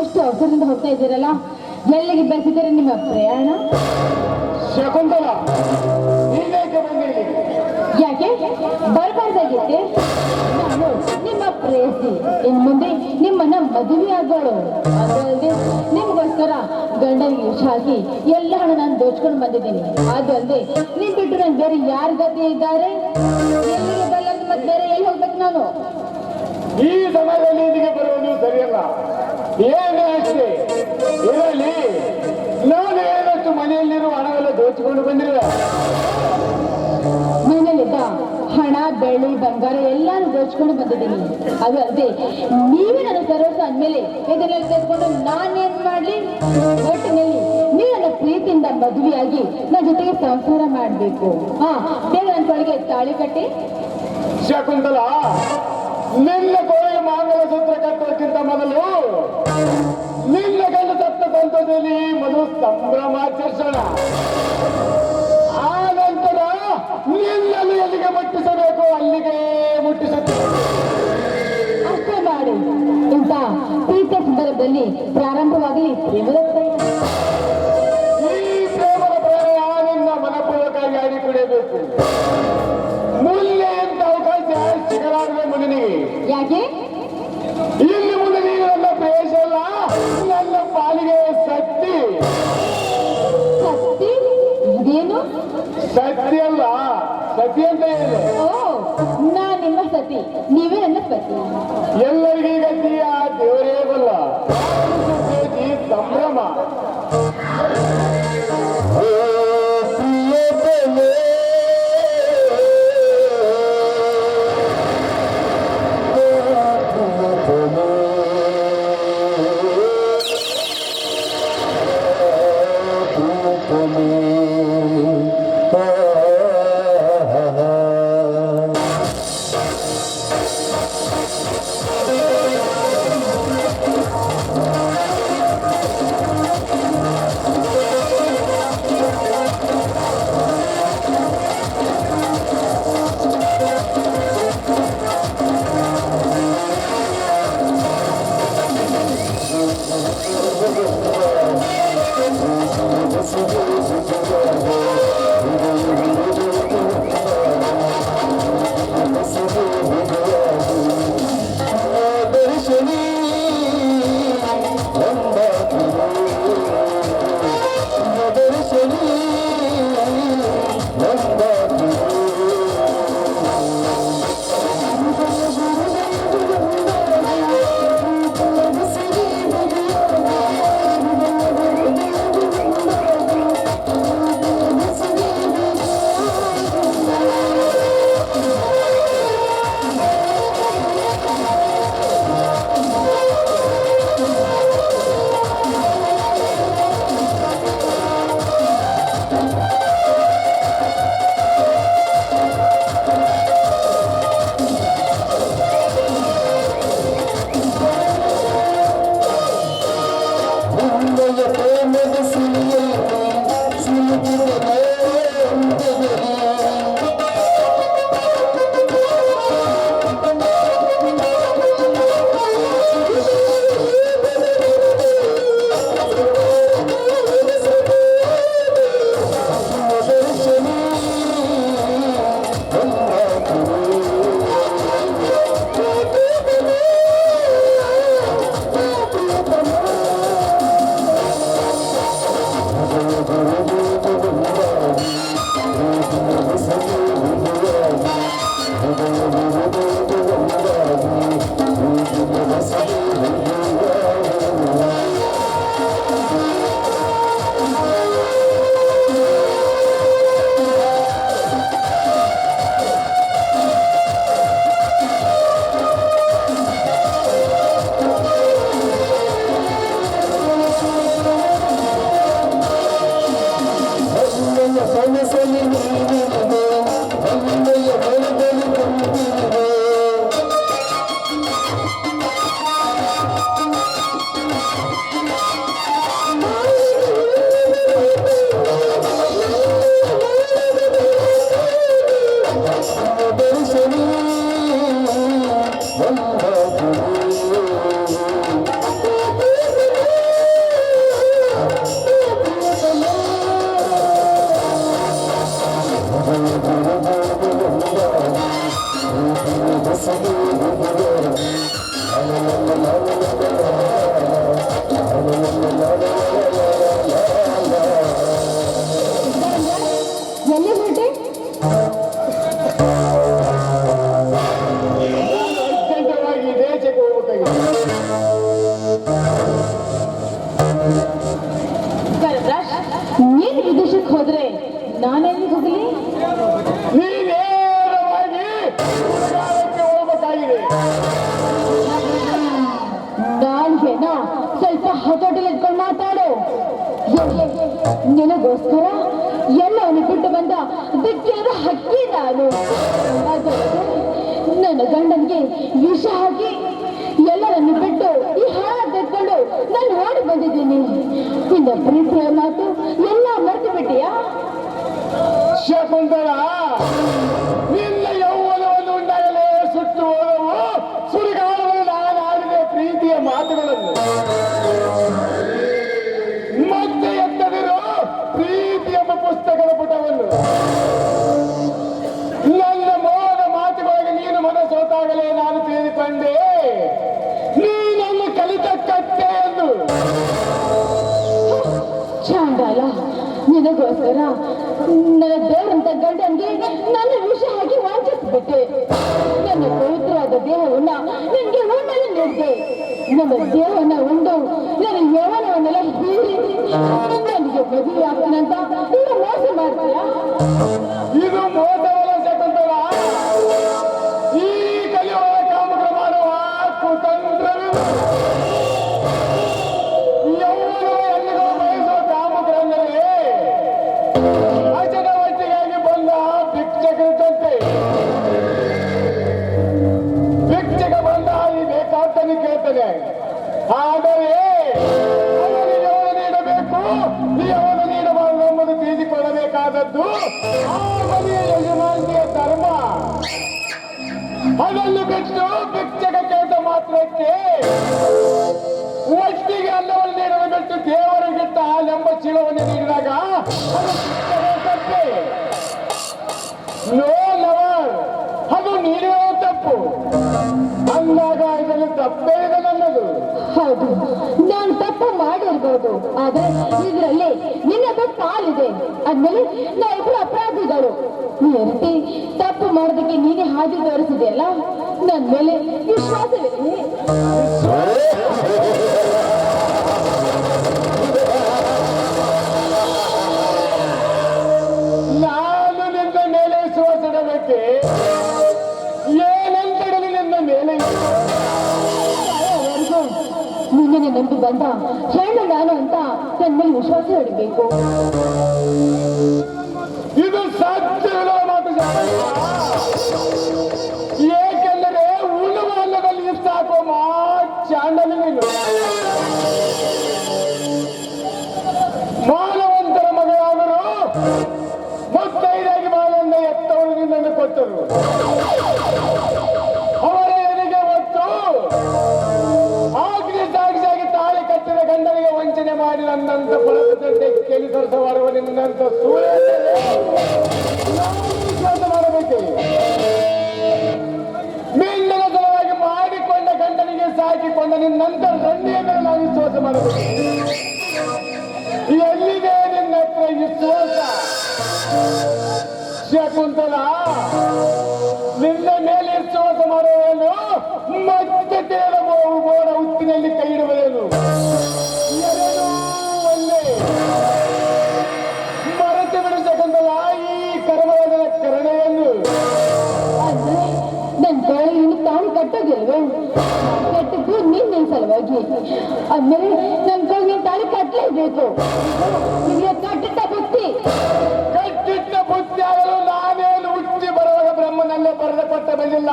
ಎಷ್ಟು ಅವಸರದಿಂದ ಹೋಗ್ತಾ ಇದ್ದೀರಲ್ಲ? ಎಲ್ಲಿಗೆ ಬೆಳೆಸಿದ್ದೀರಿ ನಿಮ್ಮ ಪ್ರಯಾಣ? ಶಕುಂತಲ. ಯಾಕೆ? ಬರಬಾರ್ದಾಗಿತ್ತೆ ನಾನು ನಿಮ್ಮ ಪ್ರೇಯಸಿ. ಇನ್ನು ಮುಂದೆ ನಿಮ್ಮನ್ನ ಮದುವೆ ಆಗೋಳು. ಅದಲ್ಲದೆ ನಿಮಗೋಸ್ಕರ ಗಂಡನಿಗೆ ವಿಷ ಹಾಕಿ ಎಲ್ಲ ಹಣ ನಾನು ದೋಚ್ಕೊಂಡು ಬಂದಿದ್ದೀನಿ. ಅದು ಅಲ್ಲದೆ ನಿಮ್ ಬಿಟ್ಟು ನನ್ ಬೇರೆ ಯಾರ ಗತಿ ಇದ್ದಾರೆ? ನಾನು. ಈ ಸಮಯದಲ್ಲಿ ಇಲ್ಲಿಗೆ ಬರುವುದು ಸರಿಯಲ್ಲ. ಏನೇ ಅಷ್ಟೇ, ಇರಲಿ. ನಾನು ಏನಷ್ಟು ಮನೆಯಲ್ಲಿರುವ ಹಣವೆಲ್ಲ ದೋಚಿಕೊಂಡು ಬಂದಿರುವ? ಮನೆಯಲ್ಲಿದ್ದ ಹಣ, ಬೆಳ್ಳಿ, ಬಂಗಾರ ಎಲ್ಲಾನು ದೋಚ್ಕೊಂಡು ಬಂದಿದ್ದೀನಿ. ಅದು ಅಲ್ಲದೆ ನೀವೇ ನನ್ನ ಸರೋಸ ಅಂದ್ಮೇಲೆ ಇದನ್ನೆಲ್ಲ ತೆಗೆದುಕೊಂಡು ನಾನೇನ್ ಮಾಡ್ಲಿ? ಒಟ್ಟಿನಲ್ಲಿ ನೀವು ನನ್ನ ಪ್ರೀತಿಯಿಂದ ಮದುವೆಯಾಗಿ ನನ್ನ ಜೊತೆಗೆ ಸಂಸಾರ ಮಾಡಬೇಕು. ಹಾ ಬೇಗ ನನ್ನ ತಾಳಿ ಕಟ್ಟಿ. ಶಕುಂತಲ ನಿನ್ನ ಕೊನೆಯ ಮಾಂಗಲ ಸೂತ್ರ ಕಟ್ಟೋಕ್ಕಿಂತ ಮೊದಲು ನಿನ್ನ ಗಂಡ ಸಂತದಲ್ಲಿ ಸಂತೋಷದಲ್ಲಿ ಮಧು ಸಂಭ್ರಮಾಚರಿಸೋಣ ಆ ನಂತರ ನಿನ್ನನ್ನು ಎಲ್ಲಿಗೆ ಮುಟ್ಟಿಸಬೇಕು? ಅಲ್ಲಿಗೆ ಮುಟ್ಟಿಸುತ್ತೆ. ಅಷ್ಟೇ ಮಾಡಿ. ಇಂಥ ಪ್ರೀತಿಯ ಸಂದರ್ಭದಲ್ಲಿ ಪ್ರಾರಂಭವಾಗಲಿ. ಪ್ರೇಮದ ಯಾಕೆ ಇಲ್ಲಿ ಮುಂದೆ ನೀನು ನನ್ನ ಪ್ರೇಯಸ ಅಲ್ಲ ನನ್ನ ಪಾಲಿಗೆ ಸತ್ತಿ ಸತಿ ಇದೇನು? ಸತ್ತಿ ಅಲ್ಲ ಸತಿ ಅಂತ ಹೇಳಿ ಓ ನಾ ನಿಮ್ಮ ಸತಿ ನೀವೇ ನನ್ನ ಪತಿ. ಎಲ್ಲರಿಗೂ যে ಹತೋಟಿಲ್ ಇಟ್ಕೊಂಡು ಮಾತಾಡು. ನಿನಗೋಸ್ಕರ ಎಲ್ಲವನ್ನು ಬಿಟ್ಟು ಬಂದ ದಿಕ್ಕಿಯಾದ ಹಕ್ಕಿ ನಾನು. ನನ್ನ ಗಂಡನಿಗೆ ವಿಷ ಹಾಕಿ ಎಲ್ಲರನ್ನು ಬಿಟ್ಟು ಈ ಹಾಳ ತೆಕ್ಕೊಂಡು ನಾನು ಓಡಿ ಬಂದಿದ್ದೀನಿ. ನಿನ್ನ ಪ್ರೀತಿಯ ಮಾತು ಎಲ್ಲ ಮರೆತು ಬಿಟ್ಟಿಯಾ? ನಿನಗೋಸ್ಕರ ನನ್ನ ದೇವರಂತ ಗಂಡನ್ಗೆ ನನ್ನ ವಿಷ ಹಾಕಿ ವಾಂಚಿಸ್ಬಿಟ್ಟೆ. ನನ್ನ ಪವಿತ್ರವಾದ ದೇಹವನ್ನ ನಿನ್ಗೆ ಉಣ್ಣಲು ನೀಡಿದೆ. ನನ್ನ ದೇಹವನ್ನ ಉಂಡು, ನನ್ನ ಯೌವನವನ್ನೆಲ್ಲ ಹೀರಿ. ನನಗೆ ಮದುವೆ ಆಗ್ತಾನಂತ ನೀನು ಮೋಸ ಮಾಡ್ತೀಯಾ? ಇದು ಮೋಸವಲ್ಲ ಒಟ್ಟಿಗೆ ಅನ್ನವನ್ನು ನೀಡಲು ಬಿಟ್ಟು ದೇವರಿಗಿಟ್ಟ ಹಾಲೆಂಬ ಚೀಲವನ್ನು ನೀಡಿದಾಗ ನೋ ಲವರ್, ಅದು ನೀಡುವ ತಪ್ಪು. ಅಂದಾಗ ಇದರಲ್ಲಿ ತಪ್ಪೇ ಇದೆ ನನ್ನದು. ಹೌದು, ನಾನು ತಪ್ಪು ಮಾಡಿರ್ಬೋದು, ಆದ್ರೆ ಇದರಲ್ಲಿ ನಿನ್ನದು ಪಾಲಿದೆ. ಆದ್ಮೇಲೆ ನಾವಿಬ್ರು ಅಪರಾಧಿಗಳು. ಈ ರೀತಿ ತಪ್ಪು ಮಾಡೋದಕ್ಕೆ ನೀನೇ ಹಾದಿ ತೋರಿಸಿದೆಯಲ್ಲ? ನನ್ನ ಮೇಲೆ ವಿಶ್ವಾಸವಿದೆ. ನಿನ್ನನ್ನು ನಂಬಿ ಬಂದ ಹೆಣ್ಣು ನಾನು ಅಂತ ನನ್ನ ವಿಶ್ವಾಸ ಇಡಬೇಕು. ಕೇಳಿಸಲ್ಸವಾರುವ ನಿನ್ನಂತ ಸೂರ್ಯ ಕಟ್ಟೋದಿಲ್ವೇ ಕೆಟ್ಟದ್ದು ನಿನ್ನ ಸಲುವಾಗಿ. ಆದ್ಮೇಲೆ ನನ್ನ ಕೈಗೆ ತಾಳಿ ಕಟ್ಟಲೇಬೇಕು ನಿಮಗೆ ಕಟ್ಟಿಟ್ಟ ಬುತ್ತಿ ಕಟ್ಟಿಟ್ಟ ಬುದ್ಧಿಯಾಗಲು ನಾನೇನು ಹುಟ್ಟಿ ಬರುವಾಗ ಬ್ರಹ್ಮನಲ್ಲೇ ಬರೆದ ಕೊಟ್ಟ ಬಂದಿಲ್ಲ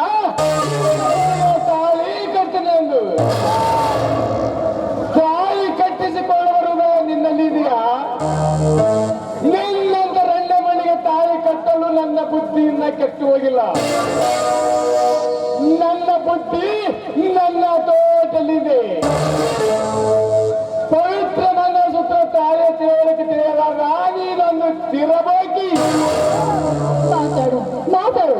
ತಾಳಿ ಕಟ್ಟಿದೆ ಎಂದು. ತಾಳಿ ಕಟ್ಟಿಸಿಕೊಳ್ಳುವರು ನಿನ್ನಲ್ಲಿ ಇದೆಯಾ ನಿನ್ನಂತ ರಂಡ ಮಣಿಗೆ ತಾಳಿ ಕಟ್ಟಲು ನನ್ನ ಬುದ್ಧಿಯಿಂದ ಕೆಟ್ಟು ಹೋಗಿಲ್ಲ. ಬುದ್ಧಿ ನನ್ನ ತೋಟಲಿದೆ ಪವಿತ್ರ ಮಂಗಲಸೂತ್ರ ತಾಳೆ ತಿಳುವಳಿಕೆ ರಾಣಿ ನೀನೊಂದು ತಿರಬೇಕಿ ಮಾತಾಡು ಮಾತಾಡು.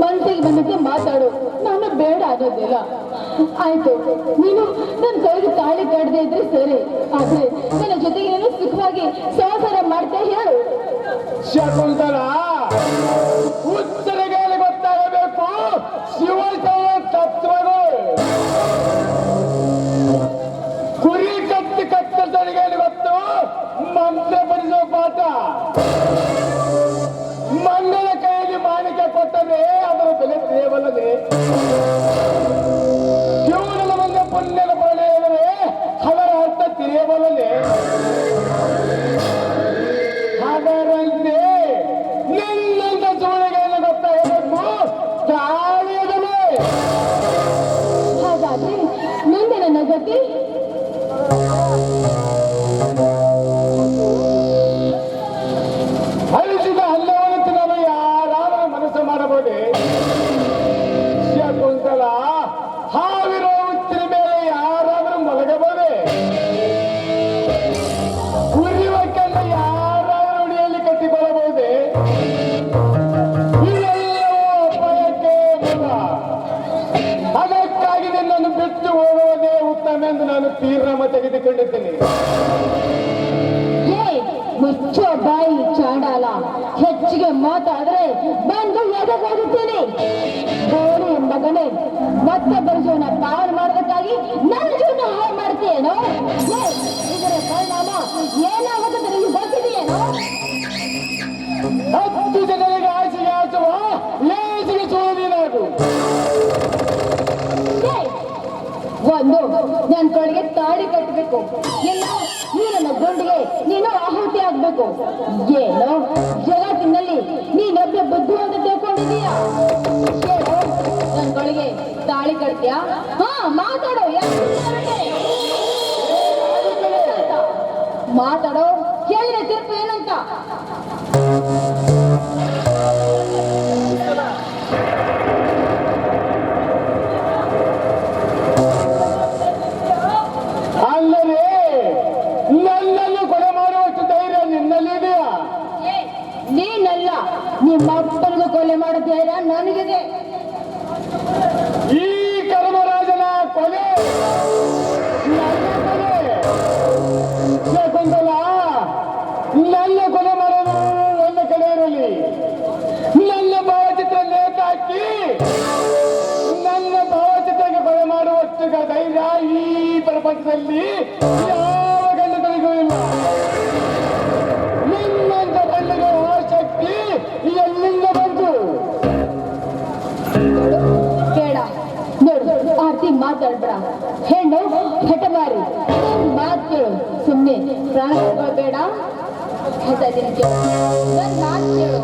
ಮನಸ್ಸಿಗೆ ಬಂದಿದ್ದೆ ಮಾತಾಡು. ನಾನು ಬೇಡ ಆಗೋದಿಲ್ಲ. ಆಯ್ತು ನೀನು ನನ್ನ ಕೈಗೆ ತಾಳಿ ಕಟ್ಟದೆ ಇದ್ರೆ ಸರಿ. ಆದ್ರೆ ನನ್ನ ಜೊತೆಗೆ ನೀನು ಸುಖವಾಗಿ ಸಹಕಾರ ಮಾಡ್ತಾ ಹೇಳು ಶಕುಂತಲ ಉತ್ತರಗಾಲ ಗೊತ್ತಾಗಬೇಕು. ಶಿವಶೈವ ತತ್ವಗಳು ಕುರಿ ಕತ್ತಿ ಕತ್ತರಿಗೆ ಇವತ್ತು ಮಂತ್ರ ಬರೆಸೋ ಪಾಠ. ಮಂಗಳ ಕೈಯಲ್ಲಿ ಮಾಣಿಕೆ ಕೊಟ್ಟರೆ ಅದರ ಬೆಲೆ ತಿಳಿಯಬಲ್ಲದೆ ಹೋಗುವುದೇ ನಾನು ತೀರ್ಮಾನ ತೆಗೆದುಕೊಂಡಿದ್ದೇನೆ. ಮುಚ್ಚೋ ಬಾಯಿ ಚಾಂಡಾಲ. ಹೆಚ್ಚಿಗೆ ಮಾತಾದ್ರೆ ಬಂದು ಎದಗಾಗುತ್ತೇನೆ ಗೋಳಿ ಮಗನೇ ಮತ್ತೆ ಜೀವನ ಪಾಲು ಮಾಡೋದಕ್ಕಾಗಿ ನನ್ನ ಜೀವನ ಹಾಳು ಮಾಡ್ತೀಯೇನೋ? ಇದರ ಪರಿಣಾಮ ಏನಾಗುತ್ತೆ ನನಗೆ ಗೊತ್ತಿದೆಯೇನೋ ಹತ್ತು ಜನರಿಗೆ ತಾಳಿ ಕಟ್ಟಬೇಕು ಎಲ್ಲೋ ನೀ ನನ್ನ ಗೊಂಡಿಗೆ ನೀನು ಆಹುತಿ ಆಗ್ಬೇಕು ಏನು ಜಗತ್ತಿನಲ್ಲಿ ನೀನೊಬ್ಬ ಬುದ್ಧಿ ಅಂತ ತಿಳ್ಕೊಂಡಿದೀಯ ನನ್ ನನ್ನ ದಾಳಿ ಕಟ್ತೀಯಾ? ಹಾ, ಮಾತಾಡೋ. ಮಾತಾಡೋ. ಹೇಳಿದ ತೀರ್ಪು ಏನಂತ? ನನ್ನ ಕೊಲೆ ಮಾಡೋದು ಒಂದು ಕಡೆ ಇರಲಿ ನನ್ನ ಭಾವಚಿತ್ರ ನೇತಾಕಿ ನನ್ನ ಭಾವಚಿತ್ರಕ್ಕೆ ಕೊಲೆ ಮಾಡುವಷ್ಟು ಧೈರ್ಯ ಈ ಪ್ರಪಂಚದಲ್ಲಿ ಯಾವ ಗಂಡನಿಗೂ ಇಲ್ಲ. ನಿನ್ನಂತ ಗಂಡಗೆ ಆ ಶಕ್ತಿ ಎಲ್ಲಿಂದ ಬಂತು? ಬೇಡ ನೋಡು, ಆರ್ತಿ ಮಾತಾಡ್ಬೇಡ ಹೆಣ್ಣು ಹೆಟಮಾರಿ ಮಾತು ಸುಮ್ಮನೆ ಪ್ರಾಣ ಬೇಡ. ಹೇಳ್ತಾ ಇದ್ದೀನಿ ಕೇಳು ನನ್ ಮಾತು ಕೇಳು